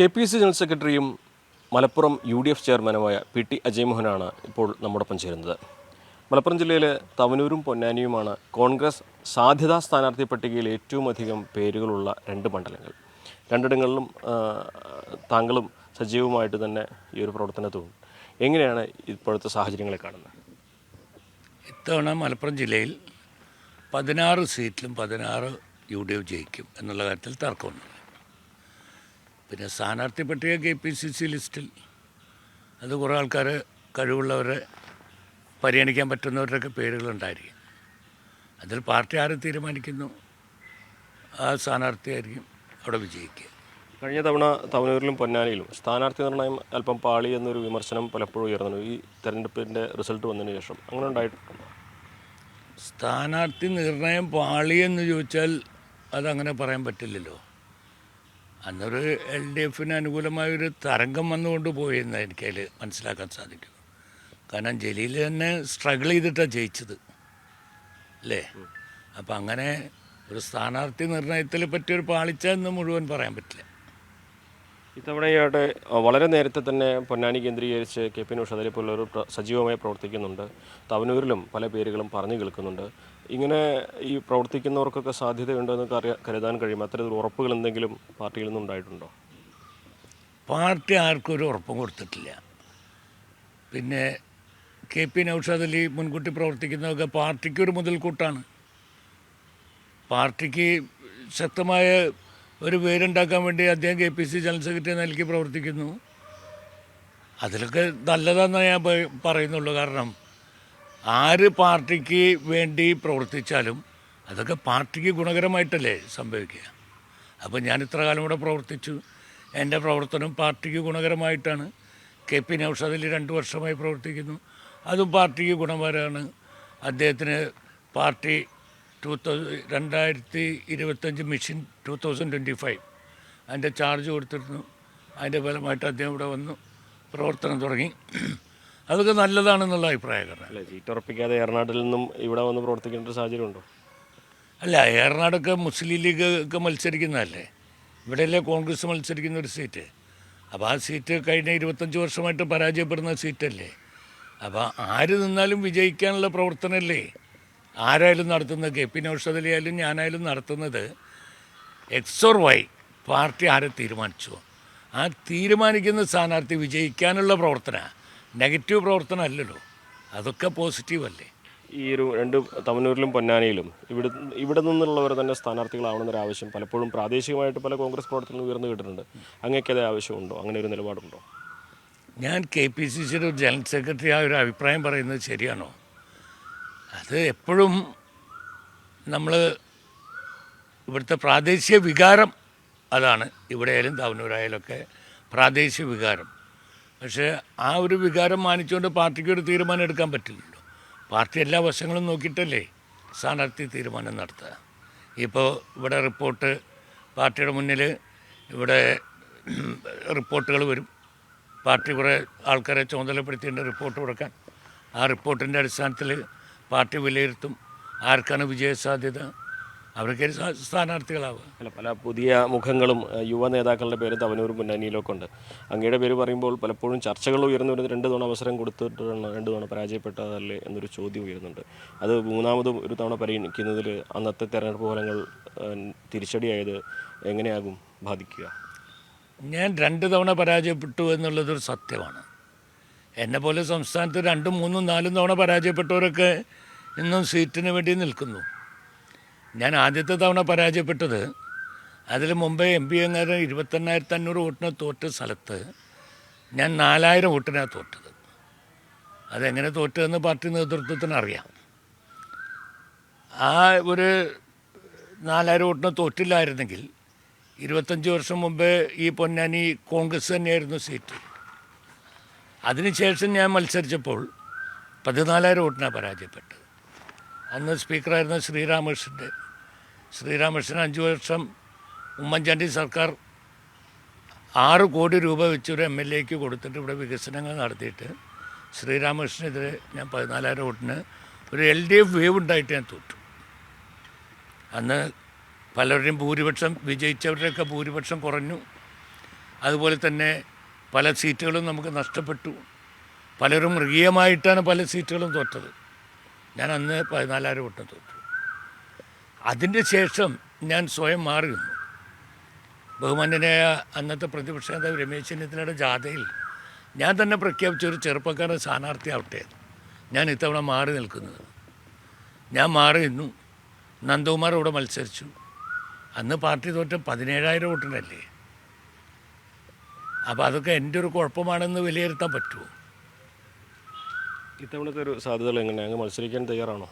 K P C general സെക്രട്ടറിയും Malappuram U D F ചെയർമാനുമായ P T Ajay മോഹനാണ് ഇപ്പോൾ നമ്മോടൊപ്പം ചേരുന്നത്. മലപ്പുറം ജില്ലയിലെ തവനൂരും പൊന്നാനിയുമാണ് കോൺഗ്രസ് സാധ്യതാ സ്ഥാനാർത്ഥി പട്ടികയിൽ ഏറ്റവും അധികം പേരുകളുള്ള രണ്ട് മണ്ഡലങ്ങൾ. രണ്ടിടങ്ങളിലും താങ്കളും സജീവമായിട്ട് തന്നെ ഈ ഒരു പ്രവർത്തനത്തും. എങ്ങനെയാണ് ഇപ്പോഴത്തെ സാഹചര്യങ്ങളെ കാണുന്നത്? ഇത്തവണ മലപ്പുറം ജില്ലയിൽ പതിനാറ് സീറ്റിലും പതിനാറ് യു ഡി എഫ് ജയിക്കും എന്നുള്ള കാര്യത്തിൽ തർക്കമൊന്നുമില്ല. പിന്നെ സ്ഥാനാർത്ഥി പട്ടിക കെ പി സി സി ലിസ്റ്റിൽ അത് കുറേ ആൾക്കാർ കഴിവുള്ളവരെ പരിഗണിക്കാൻ പറ്റുന്നവരുടെയൊക്കെ പേരുകളുണ്ടായിരിക്കും. അതിൽ പാർട്ടി ആരെ തീരുമാനിക്കുന്നു? ആ സ്ഥാനാർത്ഥിയായിരിക്കും അവിടെ വിജയിക്കുക. കഴിഞ്ഞ തവണ തവനൂരിലും പൊന്നാനിയിലും സ്ഥാനാർത്ഥി നിർണയം അല്പം പാളി എന്നൊരു വിമർശനം പലപ്പോഴും ഉയർന്നു ഈ തെരഞ്ഞെടുപ്പിന്റെ റിസൾട്ട് വന്നതിന് ശേഷം അങ്ങനെ ഉണ്ടായിട്ടുണ്ടോ? സ്ഥാനാർത്ഥി നിർണയം എന്ന് ചോദിച്ചാൽ അതങ്ങനെ പറയാൻ പറ്റില്ലല്ലോ. അന്നൊരു എൽ ഡി എഫിന് അനുകൂലമായൊരു തരംഗം വന്നുകൊണ്ട് പോയെന്ന് എനിക്കതിൽ മനസ്സിലാക്കാൻ സാധിക്കും കാരണം ജലീൽ തന്നെ സ്ട്രഗിൾ ചെയ്തിട്ടാണ് ജയിച്ചത്. അല്ലേ? അപ്പം അങ്ങനെ ഒരു സ്ഥാനാർത്ഥി നിർണയത്തിൽ പറ്റിയൊരു പാളിച്ച എന്ന് മുഴുവൻ പറയാൻ പറ്റില്ല. ഇത്തവണയായിട്ട് വളരെ നേരത്തെ തന്നെ പൊന്നാനി കേന്ദ്രീകരിച്ച് കെ പി നൌഷാദ് പോലുള്ളവർ സജീവമായി പ്രവർത്തിക്കുന്നുണ്ട്. തവനൂരിലും പല പേരുകളും പറഞ്ഞു കേൾക്കുന്നുണ്ട്. ഇങ്ങനെ ഈ പ്രവർത്തിക്കുന്നവർക്കൊക്കെ സാധ്യതയുണ്ടെന്ന് കരുതാൻ കഴിയും അത്തരത്തിൽ ഉറപ്പുകൾ എന്തെങ്കിലും പാർട്ടിയിൽ നിന്നുണ്ടായിട്ടുണ്ടോ പാർട്ടി ആർക്കും ഒരു ഉറപ്പും കൊടുത്തിട്ടില്ല. പിന്നെ കെ പി നൌഷാദ് അലി മുൻകൂട്ടി പ്രവർത്തിക്കുന്നതൊക്കെ പാർട്ടിക്ക് ഒരു മുതൽക്കൂട്ടാണ്. പാർട്ടിക്ക് ശക്തമായ ഒരു പേരുണ്ടാക്കാൻ വേണ്ടി അദ്ദേഹം K P C general secretary നൽകി പ്രവർത്തിക്കുന്നു. അതിലൊക്കെ നല്ലതാണെന്ന് ഞാൻ പറയുന്നുള്ളൂ. കാരണം ആര് പാർട്ടിക്ക് വേണ്ടി പ്രവർത്തിച്ചാലും അതൊക്കെ പാർട്ടിക്ക് ഗുണകരമായിട്ടല്ലേ സംഭവിക്കുക. അപ്പോൾ ഞാൻ ഇത്ര കാലം ഇവിടെ പ്രവർത്തിച്ചു. എന്റെ പ്രവർത്തനം പാർട്ടിക്ക് ഗുണകരമായിട്ടാണ്. കെ പി നൌഷാദിൽ രണ്ട് വർഷമായി പ്രവർത്തിക്കുന്നു. അതും പാർട്ടിക്ക് ഗുണകരമാണ്. അദ്ദേഹത്തിന് പാർട്ടി ടൂ തൗസൻഡ് രണ്ടായിരത്തി ഇരുപത്തഞ്ച് mission two thousand twenty five അതിന്റെ ചാർജ് കൊടുത്തിരുന്നു. അതിന്റെ ഫലമായിട്ട് അദ്ദേഹം ഇവിടെ വന്നു. പ്രവർത്തനം തുടങ്ങി. അതൊക്കെ നല്ലതാണെന്നുള്ള സീറ്റ് ഉറപ്പിക്കാതെ ഏറനാട്ടിൽ നിന്നും ഇവിടെ വന്ന് പ്രവർത്തിക്കേണ്ട ഒരു സാഹചര്യം ഉണ്ടോ അല്ല ഏറനാടൊക്കെ മുസ്ലിം ലീഗ് ഒക്കെ മത്സരിക്കുന്നതല്ലേ? ഇവിടെയല്ലേ കോൺഗ്രസ് മത്സരിക്കുന്ന ഒരു സീറ്റ് അപ്പോൾ ആ സീറ്റ് കഴിഞ്ഞ ഇരുപത്തഞ്ച് വർഷമായിട്ട് പരാജയപ്പെടുന്ന സീറ്റല്ലേ അപ്പോൾ ആര് നിന്നാലും വിജയിക്കാനുള്ള പ്രവർത്തനമല്ലേ? ആരായാലും നടത്തുന്നത് കെ പി നൗഷദലിയായാലും ഞാനായാലും നടത്തുന്നത് എക്സ് ഓർ വൈ പാർട്ടി ആരെ തീരുമാനിച്ചു? ആ തീരുമാനിക്കുന്ന സ്ഥാനാർത്ഥി വിജയിക്കാനുള്ള പ്രവർത്തന നെഗറ്റീവ് പ്രവർത്തനം അല്ലല്ലോ. അതൊക്കെ പോസിറ്റീവ് അല്ലേ? ഈ ഒരു രണ്ട് തമനൂരിലും പൊന്നാനിയിലും ഇവിടെ ഇവിടെ നിന്നുള്ളവർ തന്നെ സ്ഥാനാർത്ഥികളാവണമെന്നൊരു ആവശ്യം പലപ്പോഴും പ്രാദേശികമായിട്ട് പല കോൺഗ്രസ് പ്രവർത്തനങ്ങൾ ഉയർന്നു കേട്ടിട്ടുണ്ട് അങ്ങേക്കത് ആവശ്യമുണ്ടോ? അങ്ങനെ ഒരു നിലപാടുണ്ടോ? ഞാൻ കെ പി സി സിയുടെ ജനറൽ സെക്രട്ടറി ആ ഒരു അഭിപ്രായം പറയുന്നത് ശരിയാണോ? അത് എപ്പോഴും നമ്മൾ ഇവിടുത്തെ പ്രാദേശിക വികാരം അതാണ്. ഇവിടെയായാലും താവനൂരായാലൊക്കെ പ്രാദേശിക വികാരം. പക്ഷേ ആ ഒരു വികാരം മാനിച്ചുകൊണ്ട് പാർട്ടിക്ക് ഒരു തീരുമാനം എടുക്കാൻ പറ്റില്ലല്ലോ. പാർട്ടി എല്ലാ വശങ്ങളും നോക്കിയിട്ടല്ലേ സ്ഥാനാർത്ഥി തീരുമാനം നടത്തുക. ഇപ്പോൾ ഇവിടെ റിപ്പോർട്ട് പാർട്ടിയുടെ മുന്നിൽ ഇവിടെ റിപ്പോർട്ടുകൾ വരും. പാർട്ടി കുറേ ആൾക്കാരെ ചുമതലപ്പെടുത്തിയിട്ടുണ്ട് റിപ്പോർട്ട് കൊടുക്കാൻ. ആ റിപ്പോർട്ടിന്റെ അടിസ്ഥാനത്തിൽ പാർട്ടി വിലയിരുത്തും. ആർക്കാണ് വിജയസാധ്യത? അവർക്ക് സ്ഥാനാർത്ഥികളാവുക. അല്ല പല പുതിയ മുഖങ്ങളും യുവ നേതാക്കളുടെ പേര് തവനൂർ മുന്നണിയിലൊക്കെ ഉണ്ട് അങ്ങയുടെ പേര് പറയുമ്പോൾ പലപ്പോഴും ചർച്ചകൾ ഉയർന്നു വരുന്നത് രണ്ട് തവണ അവസരം കൊടുത്തിട്ടാണ് രണ്ട് തവണ പരാജയപ്പെട്ടതല്ലേ എന്നൊരു ചോദ്യം ഉയരുന്നുണ്ട്. അത് മൂന്നാമതും ഒരു തവണ പരിഗണിക്കുന്നതിൽ അന്നത്തെ തെരഞ്ഞെടുപ്പ് ഫലങ്ങൾ തിരിച്ചടിയായത് എങ്ങനെയാകും ബാധിക്കുക? ഞാൻ രണ്ട് തവണ പരാജയപ്പെട്ടു എന്നുള്ളതൊരു സത്യമാണ്. എന്നെ പോലെ സംസ്ഥാനത്ത് രണ്ടും മൂന്നും നാലും തവണ പരാജയപ്പെട്ടവരൊക്കെ ഇന്നും സീറ്റിന് വേണ്ടി നിൽക്കുന്നു. ഞാൻ ആദ്യത്തെ തവണ പരാജയപ്പെട്ടത് അതിൽ മുമ്പേ എം പി എങ്ങാരും ഇരുപത്തെണ്ണായിരത്തി അഞ്ഞൂറ് വോട്ടിന് തോറ്റ സ്ഥലത്ത് ഞാൻ നാലായിരം വോട്ടിനാണ് തോറ്റത്. അതെങ്ങനെ തോറ്റതെന്ന് പാർട്ടി നേതൃത്വത്തിന് അറിയാം. ആ ഒരു നാലായിരം വോട്ടിന് തോറ്റില്ലായിരുന്നെങ്കിൽ ഇരുപത്തഞ്ച് വർഷം മുമ്പേ ഈ പൊന്നാനി കോൺഗ്രസ് തന്നെയായിരുന്നു സീറ്റ്. അതിനുശേഷം ഞാൻ മത്സരിച്ചപ്പോൾ പതിനാലായിരം വോട്ടിനാണ് പരാജയപ്പെട്ടത്. അന്ന് സ്പീക്കറായിരുന്ന ശ്രീരാമകൃഷ്ണന്റെ. ശ്രീരാമകൃഷ്ണൻ അഞ്ച് വർഷം ഉമ്മൻചാണ്ടി സർക്കാർ ആറ് കോടി രൂപ വെച്ച് ഒരു എം എൽ എക്ക് കൊടുത്തിട്ട് ഇവിടെ വികസനങ്ങൾ നടത്തിയിട്ട് ശ്രീരാമകൃഷ്ണനെതിരെ ഞാൻ പതിനാലായിരം വോട്ടിന് ഒരു എൽ ഡി എഫ് വേവ് ഉണ്ടായിട്ട് ഞാൻ തോറ്റു. അന്ന് പലരുടെയും ഭൂരിപക്ഷം വിജയിച്ചവരുടെയൊക്കെ ഭൂരിപക്ഷം കുറഞ്ഞു. അതുപോലെ തന്നെ പല സീറ്റുകളും നമുക്ക് നഷ്ടപ്പെട്ടു. പലരും മൃഗീയമായിട്ടാണ് പല സീറ്റുകളും തോറ്റത്. ഞാൻ അന്ന് പതിനാലായിരം വട്ടം തോറ്റു. അതിന്റെ ശേഷം ഞാൻ സ്വയം മാറി നിന്നു ബഹുമാന്യനായ അന്നത്തെ പ്രതിപക്ഷ നേതാവ് രമേശ് ചെന്നിത്തലയുടെ ജാഥയിൽ ഞാൻ തന്നെ പ്രഖ്യാപിച്ച ഒരു ചെറുപ്പക്കാരൻ സ്ഥാനാർത്ഥിയാവട്ടെ ഞാൻ ഇത്തവണ മാറി നിൽക്കുന്നത്. ഞാൻ മാറി നിന്നു നന്ദകുമാർ ഇവിടെ മത്സരിച്ചു. അന്ന് പാർട്ടി തോറ്റ പതിനേഴായിരം വോട്ടിനല്ലേ? അപ്പോൾ അതൊക്കെ എന്റെ ഒരു കുഴപ്പമാണെന്ന് വിലയിരുത്താൻ പറ്റുമോ? ഇത്തവണത്തെ ഒരു സാധ്യതകൾ എങ്ങനെയാണ്? അങ്ങ് മത്സരിക്കാൻ തയ്യാറാണോ?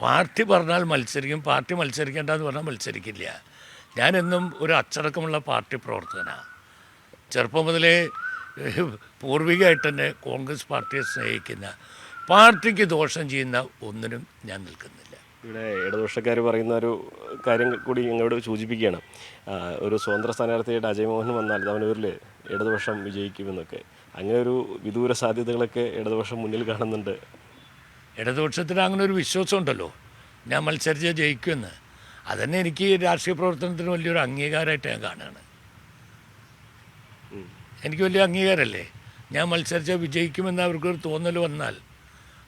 പാർട്ടി പറഞ്ഞാൽ മത്സരിക്കും. പാർട്ടി മത്സരിക്കേണ്ടെന്ന് പറഞ്ഞാൽ മത്സരിക്കില്ല. ഞാനെന്നും ഒരു അച്ചടക്കമുള്ള പാർട്ടി പ്രവർത്തകനാണ് ചെറുപ്പം മുതലേ പൂർവികമായിട്ട് തന്നെ കോൺഗ്രസ് പാർട്ടിയെ സ്നേഹിക്കുന്ന പാർട്ടിക്ക് ദോഷം ചെയ്യുന്ന ഒന്നിനും ഞാൻ നിൽക്കുന്നില്ല. ഇവിടെ ഇടതുപക്ഷക്കാർ പറയുന്ന ഒരു കാര്യം കൂടി ഞങ്ങളോട് സൂചിപ്പിക്കുകയാണ്. ഒരു സ്വതന്ത്ര സ്ഥാനാർത്ഥിയായിട്ട് അജയ് മോഹൻ വന്നാൽ തവനൂരിൽ ഇടതുപക്ഷം വിജയിക്കുമെന്നൊക്കെ. അങ്ങനെ ഒരു വിദൂര സാധ്യതകളൊക്കെ ഇടതുപക്ഷം മുന്നിൽ കാണുന്നുണ്ട്. ഇടതുപക്ഷത്തിന് അങ്ങനെ ഒരു വിശ്വാസം ഉണ്ടല്ലോ ഞാൻ മത്സരിച്ച് ജയിക്കുമെന്ന്. അതന്നെ എനിക്ക് രാഷ്ട്രീയ പ്രവർത്തനത്തിന് വലിയൊരു അംഗീകാരമായിട്ട് ഞാൻ കാണുകയാണ് എനിക്ക് വലിയ അംഗീകാരമല്ലേ? ഞാൻ മത്സരിച്ചാൽ വിജയിക്കുമെന്ന് അവർക്കൊരു തോന്നൽ വന്നാൽ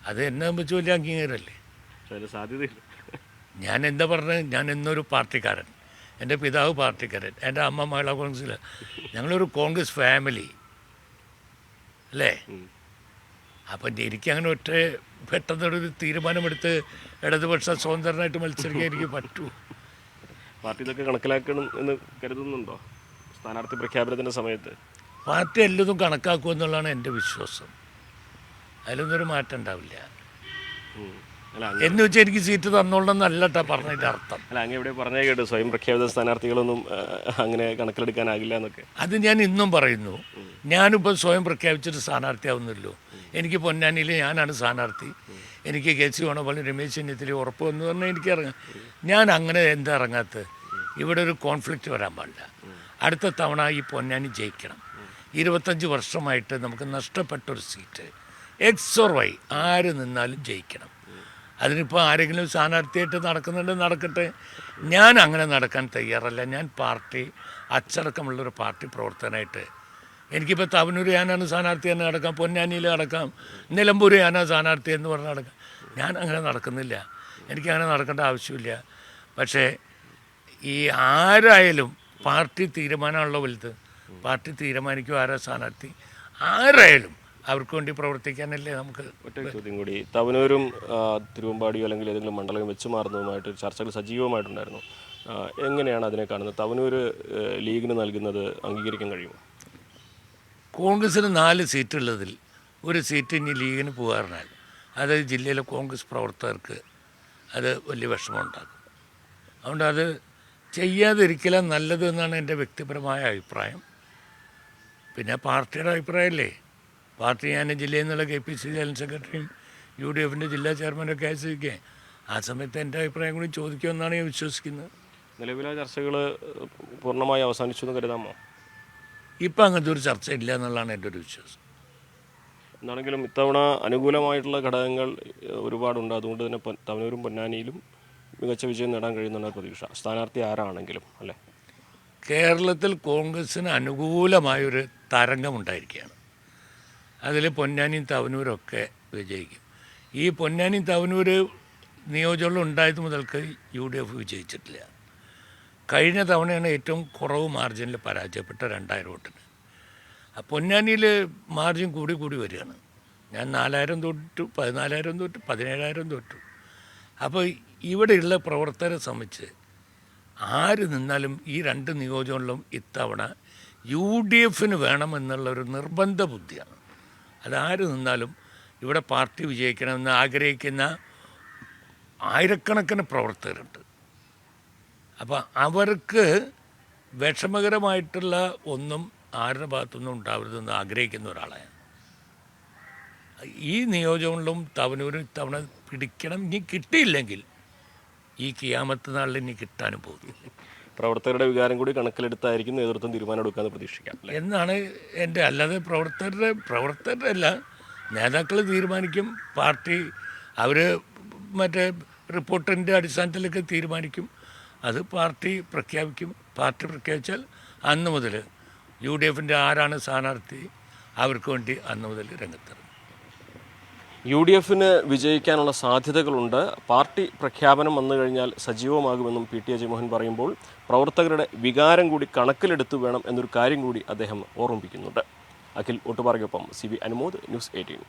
അത് എന്നെ സംബന്ധിച്ച് വലിയ അംഗീകാരമല്ലേ? സാധ്യതയില്ല. ഞാൻ എന്താ പറഞ്ഞത്? ഞാൻ എന്നൊരു പാർട്ടിക്കാരൻ. എന്റെ പിതാവ് പാർട്ടിക്കാരൻ. എന്റെ അമ്മ മഹിളാ കോൺഗ്രസ്സിൽ ഞങ്ങളൊരു കോൺഗ്രസ് ഫാമിലി. അല്ലേ? അപ്പം എനിക്ക് അങ്ങനെ ഒറ്റ പെട്ടെന്നൊരു തീരുമാനമെടുത്ത് ഇടതുപക്ഷ സ്വതന്ത്രനായിട്ട് മത്സരിക്കാൻ എനിക്ക് പറ്റൂ. പാർട്ടി ഇതൊക്കെ കണക്കിലാക്കണം എന്ന് കരുതുന്നുണ്ടോ? സ്ഥാനാർത്ഥി പ്രഖ്യാപനത്തിന്റെ സമയത്ത്. പാർട്ടി എല്ലതും കണക്കാക്കുമെന്നുള്ളതാണ് എന്റെ വിശ്വാസം. അതിലൊന്നൊരു ഒരു മാറ്റം ഉണ്ടാവില്ല. എന്ന് വെച്ചാൽ എനിക്ക് സീറ്റ് തന്നോളണമെന്നല്ല പറഞ്ഞതിന്റെ പറഞ്ഞതിന്റെ അർത്ഥം. അല്ല അങ്ങ് ഇവിടെ പറഞ്ഞേ കേട്ടു സ്വയം പ്രഖ്യാപിത സ്ഥാനാർത്ഥികളൊന്നും അങ്ങനെ കണക്കിലെടുക്കാനാകില്ല എന്നൊക്കെ. അത് ഞാൻ ഇന്നും പറയുന്നു. ഞാനിപ്പോൾ സ്വയം പ്രഖ്യാപിച്ചിട്ട് സ്ഥാനാർത്ഥിയാവുന്നല്ലോ എനിക്ക് പൊന്നാനിയിൽ ഞാനാണ് സ്ഥാനാർത്ഥി. എനിക്ക് കെ സി വേണോപോലെ രമേശ് ചെന്നിത്തല ഉറപ്പ് എന്ന് പറഞ്ഞാൽ എനിക്ക് ഇറങ്ങാം. ഞാൻ അങ്ങനെ എന്താ ഇറങ്ങാത്തത്? ഇവിടെ ഒരു കോൺഫ്ലിക്റ്റ് വരാൻ പാടില്ല. അടുത്ത തവണ ഈ പൊന്നാനി ജയിക്കണം. ഇരുപത്തഞ്ച് വർഷമായിട്ട് നമുക്ക് നഷ്ടപ്പെട്ട ഒരു സീറ്റ് എക്സ് ഓർ വൈ ആര് നിന്നാലും ജയിക്കണം. അതിനിപ്പോൾ ആരെങ്കിലും സ്ഥാനാർത്ഥിയായിട്ട് നടക്കുന്നുണ്ട് നടക്കട്ടെ. ഞാൻ അങ്ങനെ നടക്കാൻ തയ്യാറല്ല. ഞാൻ പാർട്ടി അച്ചടക്കമുള്ളൊരു പാർട്ടി പ്രവർത്തനമായിട്ട് എനിക്കിപ്പോൾ തവനൂർ ഞാനാണ് സ്ഥാനാർത്ഥി എന്ന് നടക്കാം പൊന്നാനിയിൽ നടക്കാം നിലമ്പൂർ ഞാനാണ് സ്ഥാനാർത്ഥി എന്ന് പറഞ്ഞ് നടക്കാം. ഞാൻ അങ്ങനെ നടക്കുന്നില്ല. എനിക്ക് അങ്ങനെ നടക്കേണ്ട ആവശ്യമില്ല. പക്ഷേ ഈ ആരായാലും പാർട്ടി തീരുമാനമുള്ള വലുത്. പാർട്ടി തീരുമാനിക്കും ആരാ സ്ഥാനാർത്ഥി. ആരായാലും അവർക്ക് വേണ്ടി പ്രവർത്തിക്കാനല്ലേ നമുക്ക് ഒറ്റ ചോദ്യം കൂടി. തവനൂരും തിരുവമ്പാടിയോ അല്ലെങ്കിൽ ഏതെങ്കിലും മണ്ഡലം വെച്ച് മാറുന്നതുമായിട്ട് ചർച്ചകൾ സജീവമായിട്ടുണ്ടായിരുന്നു. എങ്ങനെയാണ് അതിനെ കാണുന്നത്? തവനൂർ ലീഗിന് നൽകുന്നത് അംഗീകരിക്കാൻ കഴിയുമോ? കോൺഗ്രസ്സിന് നാല് സീറ്റുള്ളതിൽ ഒരു സീറ്റ് ഇനി ലീഗിന് പോകാറിനാൽ അത് ജില്ലയിലെ കോൺഗ്രസ് പ്രവർത്തകർക്ക് അത് വലിയ വിഷമമുണ്ടാക്കും. അതുകൊണ്ട് അത് ചെയ്യാതിരിക്കല നല്ലത് എന്നാണ് എന്റെ വ്യക്തിപരമായ അഭിപ്രായം. പിന്നെ പാർട്ടിയുടെ അഭിപ്രായമല്ലേ? പാർട്ടി ഞാൻ ജില്ലയിൽ നിന്നുള്ള കെ പി സി ജനറൽ സെക്രട്ടറിയും യു ഡി എഫിന്റെ ജില്ലാ ചെയർമാനൊക്കെ ആയിരിക്കെ. ആ സമയത്ത് എന്റെ അഭിപ്രായം കൂടി ചോദിക്കുമെന്നാണ് ഞാൻ വിശ്വസിക്കുന്നത്. നിലവിലെ ചർച്ചകൾ പൂർണമായി അവസാനിച്ചു എന്ന് കരുതാമോ? ഇപ്പം അങ്ങനത്തെ ഒരു ചർച്ച ഇല്ല എന്നുള്ളതാണ് എന്റെ ഒരു വിശ്വാസം. എന്നാണെങ്കിലും ഇത്തവണ അനുകൂലമായിട്ടുള്ള ഘടകങ്ങൾ ഒരുപാടുണ്ട്. അതുകൊണ്ട് തന്നെ തവനൂരും പൊന്നാനിയിലും മികച്ച വിജയം നേടാൻ കഴിയുന്നുണ്ട് പ്രതീക്ഷ. സ്ഥാനാർത്ഥി ആരാണെങ്കിലും അല്ലേ? കേരളത്തിൽ കോൺഗ്രസ്സിന് അനുകൂലമായൊരു തരംഗമുണ്ടായിരിക്കുകയാണ് അതിൽ പൊന്നാനിയും തവനൂരൊക്കെ വിജയിക്കും. ഈ പൊന്നാനിയും തവനൂർ നിയോജകമുള്ള ഉണ്ടായത് മുതൽക്ക് യു ഡി എഫ് വിജയിച്ചിട്ടില്ല. കഴിഞ്ഞ തവണയാണ് ഏറ്റവും കുറവ് മാർജിനിൽ പരാജയപ്പെട്ട രണ്ടായിരം വോട്ടിന്. പൊന്നാനിയിൽ മാർജിൻ കൂടി കൂടി വരികയാണ്. ഞാൻ നാലായിരം തൊട്ടു പതിനാലായിരം തൊട്ടു പതിനേഴായിരം തൊട്ടു. അപ്പോൾ ഇവിടെയുള്ള പ്രവർത്തകരെ സംബന്ധിച്ച് ആര് നിന്നാലും ഈ രണ്ട് നിയോജകങ്ങളിലും ഇത്തവണ യു ഡി എഫിന് വേണമെന്നുള്ളൊരു നിർബന്ധ ബുദ്ധിയാണ്. അതാര് നിന്നാലും ഇവിടെ പാർട്ടി വിജയിക്കണമെന്ന് ആഗ്രഹിക്കുന്ന ആയിരക്കണക്കിന് പ്രവർത്തകരുണ്ട്. അപ്പോൾ അവർക്ക് വിഷമകരമായിട്ടുള്ള ഒന്നും ആരുടെ ഭാഗത്തുനിന്നും ഉണ്ടാവരുതെന്ന് ആഗ്രഹിക്കുന്ന ഒരാളാണ്. ഈ നിയോജകങ്ങളിലും തവനൂരും ഇത്തവണ പിടിക്കണം ഇനി കിട്ടിയില്ലെങ്കിൽ ഈ കിയാമത്ത് നാളിൽ ഇനി കിട്ടാനും പോകുന്നില്ല. പ്രവർത്തകരുടെ വികാരം കൂടി കണക്കിലെടുത്തായിരിക്കും നേതൃത്വം തീരുമാനമെടുക്കാമെന്ന് പ്രതീക്ഷിക്കാം എന്നാണ് എന്റെ അല്ലാതെ പ്രവർത്തകരുടെ പ്രവർത്തകരുടെ അല്ല നേതാക്കൾ തീരുമാനിക്കും പാർട്ടി അവർ മറ്റേ റിപ്പോർട്ടിന്റെ അടിസ്ഥാനത്തിലൊക്കെ തീരുമാനിക്കും. അത് പാർട്ടി പ്രഖ്യാപിക്കും. പാർട്ടി പ്രഖ്യാപിച്ചാൽ അന്ന് മുതൽ യു ഡി എഫിന്റെ ആരാണ് സ്ഥാനാർത്ഥി അവർക്ക് വേണ്ടി അന്ന് മുതൽ രംഗത്തിറങ്ങും. യു ഡി എഫിന് വിജയിക്കാനുള്ള സാധ്യതകളുണ്ട്. പാർട്ടി പ്രഖ്യാപനം വന്നു കഴിഞ്ഞാൽ സജീവമാകുമെന്നും പി ടി അജയ്മോഹൻ പറയുമ്പോൾ പ്രവർത്തകരുടെ വികാരം കൂടി കണക്കിലെടുത്തു വേണം എന്നൊരു കാര്യം കൂടി അദ്ദേഹം ഓർമ്മിപ്പിക്കുന്നുണ്ട്. Akhil ഒട്ടുപാറയ്ക്കൊപ്പം C B Anumod news eighteen.